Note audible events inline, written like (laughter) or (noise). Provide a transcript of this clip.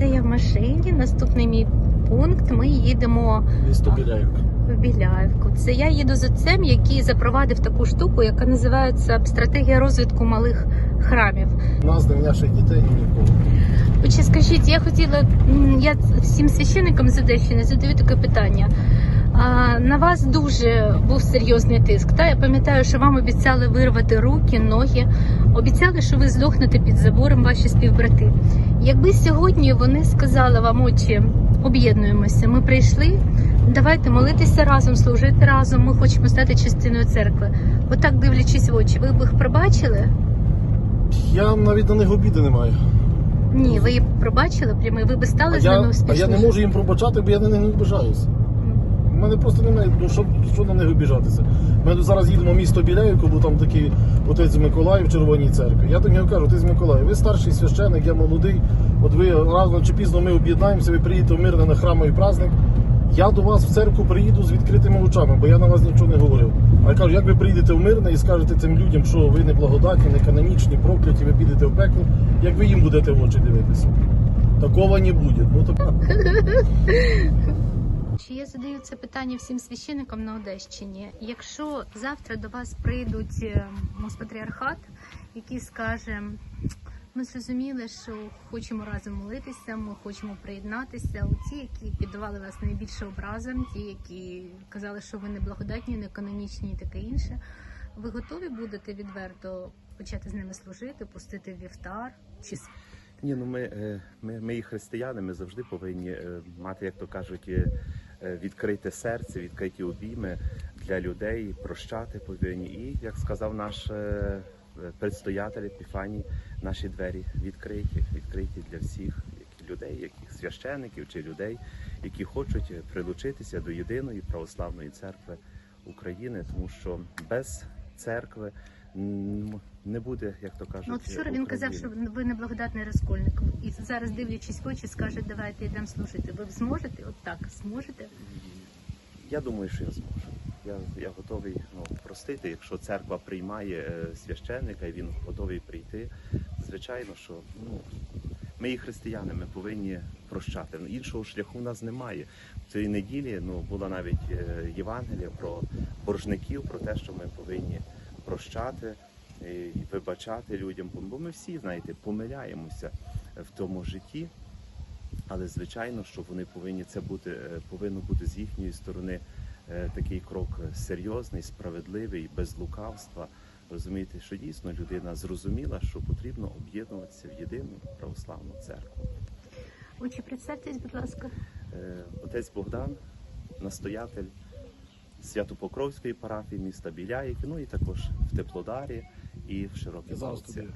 Це я в машині. Наступний мій пункт. Ми їдемо Місто Біляївка. в Біляївку. Це я їду з отцем, який запровадив таку штуку, яка називається стратегія розвитку малих храмів. Нас, для наших дітей і нікого. Отже, скажіть, я хотіла, м, я всім священникам з Одещини задаю таке питання. А, на вас дуже був серйозний тиск. Та я пам'ятаю, що вам обіцяли вирвати руки, ноги, обіцяли, що ви здохнете під забором ваші співбрати. Якби сьогодні вони сказали вам, очі, об'єднуємося, ми прийшли, давайте молитися разом, служити разом, ми хочемо стати частиною церкви. Отак дивлячись в очі, ви б їх пробачили? Я навіть на них обіди не маю. Ні, ви їх пробачили прямо, ви б стали А з я, ними а я не можу їм пробачати, бо я на них не обижаюся. У мене просто немає, ну що, що на них обіжатися. Ми зараз їдемо в місто Біляївку, бо там такий отець Миколай в Червоній церкві. Я до нього кажу, отець Миколай, ви старший священик, я молодий. От ви рано чи пізно ми об'єднаємося, ви приїдете в мирне на храмовий праздник. Я до вас в церкву приїду з відкритими очами, бо я на вас нічого не говорив. А я кажу, як ви приїдете в мирне і скажете цим людям, що ви не благодатні, не канонічні, прокляті, ви підете в пекло, як ви їм будете в очі дивитися? Такого не буде. Ну так. (laughs) Чи я задаю це питання всім священникам на Одещині? Якщо завтра до вас прийдуть е, Моспатріархат, який скаже, ми зрозуміли, що хочемо разом молитися, ми хочемо приєднатися. Оці, які піддавали вас найбільше образам, ті, які казали, що ви не благодатні, не канонічні і таке інше. Ви готові будете відверто почати з ними служити, пустити вівтар? Чи Ні, ну ми, е, ми, ми і християни, ми завжди повинні е, мати, як то кажуть, е, е, відкрите серце, відкриті обійми для людей, прощати повинні. І, як сказав наш е, предстоятель Епіфаній, наші двері відкриті, відкриті для всіх людей, яких священиків чи людей, які хочуть прилучитися до єдиної православної церкви України, тому що без церкви не буде, як то кажуть, Ну, от вчора він казав, що ви неблагодатний розкольник. І зараз, дивлячись в очі, скаже, давайте йдемо служити. Ви зможете? От так, зможете? Я думаю, що я зможу. Я, я готовий ну, простити, якщо церква приймає е, священника і він готовий прийти. Звичайно, що ну, ми є християни, ми повинні прощати. Ну, Іншого шляху в нас немає. В цій неділі ну, була навіть е, Євангелія про боржників, про те, що ми повинні прощати е, і вибачати людям. Бо ми всі, знаєте, помиляємося в тому житті. Але звичайно, що вони повинні це бути, е, повинно бути з їхньої сторони е, такий крок серйозний, справедливий, без лукавства. Розумієте, що дійсно людина зрозуміла, що потрібно об'єднуватися в єдину православну церкву. Очі, представтесь, будь ласка. Отець Богдан, настоятель Святопокровської парафії міста Біляїв, ну і також в Теплодарі і в Широкій Балці.